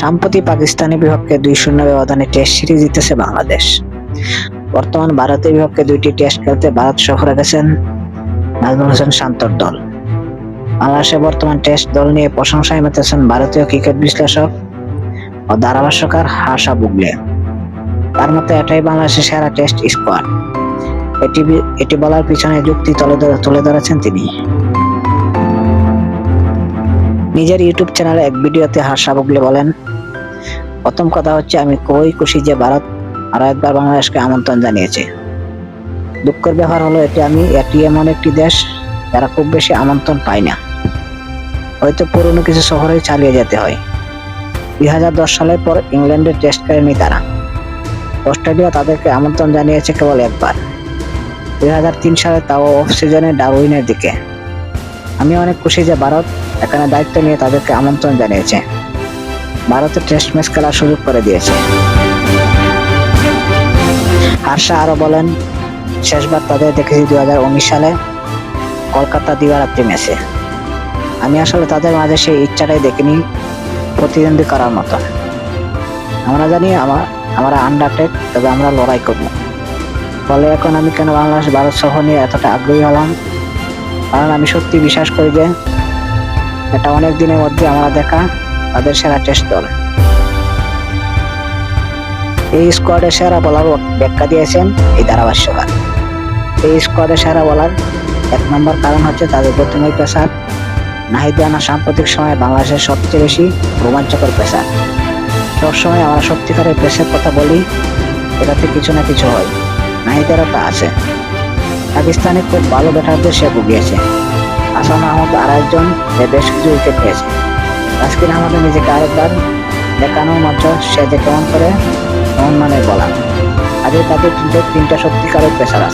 সম্প্রতি পাকিস্তানের বিপক্ষে দুই শূন্য ব্যবধানে টেস্ট সিরিজ জিতেছে বাংলাদেশ। বর্তমান ভারতের বিপক্ষে দুইটি টেস্ট খেলতে ভারত সফরে গেছেন নাজমুল হোসেন শান্তর দল। বাংলাদেশের বর্তমান টেস্ট দল নিয়ে প্রশংসায় মেতেছেন ভারতীয় ক্রিকেট বিশ্লেষক ও ধারাভাষ্যকার হাসা বুগলে। তার মতে, এটাই বাংলাদেশের সেরা টেস্ট স্কোয়াড। এটি এটি বলার পিছনে যুক্তি তুলে ধরেছেন তিনি। নিজের ইউটিউব চ্যানেলে এক ভিডিওতে হাসা বুগলে বলেন, প্রথম কথা হচ্ছে আমি খুবই খুশি যে ভারত আরও একবার বাংলাদেশকে আমন্ত্রণ জানিয়েছে। দুঃখের ব্যাপার হলো এটি আমি এটি এমন একটি দেশ, যারা খুব বেশি আমন্ত্রণ পায় না। হয়তো পুরনো কিছু শহরে চালিয়ে যেতে হয়। দুই হাজার দশ সালের পর ইংল্যান্ডে টেস্ট করেনি তারা। অস্ট্রেলিয়া তাদেরকে আমন্ত্রণ জানিয়েছে কেবল একবার। দুই হাজার তিন সালে তাও অফ সিজনে ডারউইনের দিকে। আমি অনেক খুশি যে ভারত এখানে দায়িত্ব নিয়ে তাদেরকে আমন্ত্রণ জানিয়েছে। ভারতে টেস্ট ম্যাচ খেলার সুযোগ করে দিয়েছে। হার্ষা আরও বলেন, শেষবার তাদের দেখেছি দু হাজার উনিশ সালে কলকাতা দিবারাত্রি ম্যাচে আমি আসলে তাদের মাঝে সেই ইচ্ছাটাই দেখিনি প্রতিদ্বন্দ্বী করার মতো। আমরা জানি আমার আমরা আন্ডারটেক তবে আমরা লড়াই করব। ফলে এখন আমি কেন বাংলাদেশ ভারত সহ নিয়ে এতটা আগ্রহী হলাম? কারণ আমি সত্যি বিশ্বাস করি যে এটা অনেক দিনের মধ্যে আমরা দেখা তাদের সেরা টেস্ট দল। এই স্কোয়াডের সেরা বলার ব্যাখ্যা দিয়েছেন এই ধারাভাষ্যকার। এই স্কোয়াডের সেরা বলার এক নম্বর কারণ হচ্ছে তাদের প্রথমে পেশার নাহিদ রানা সাম্প্রতিক সময়ে বাংলাদেশের সবচেয়ে বেশি রোমাঞ্চকর পেশার সবসময় আমরা সত্যিকারের পেশার কথা বলি, এটাতে কিছু না কিছু হয়। নাহিদেরও তা আছে। পাকিস্তানে খুব ভালো ব্যাটারদের সে ভুগিয়েছে। আসান আহমদ আর একজন বেশ কিছু উইকেট পেয়েছে তাসকিন আহমদের নিজেকে আরেকবার দেখানোর মাত্র সে যে কেমন করে মন মানে বলা আগে তাদের তিনটে তিনটা সত্যিকারের পেশার আছে।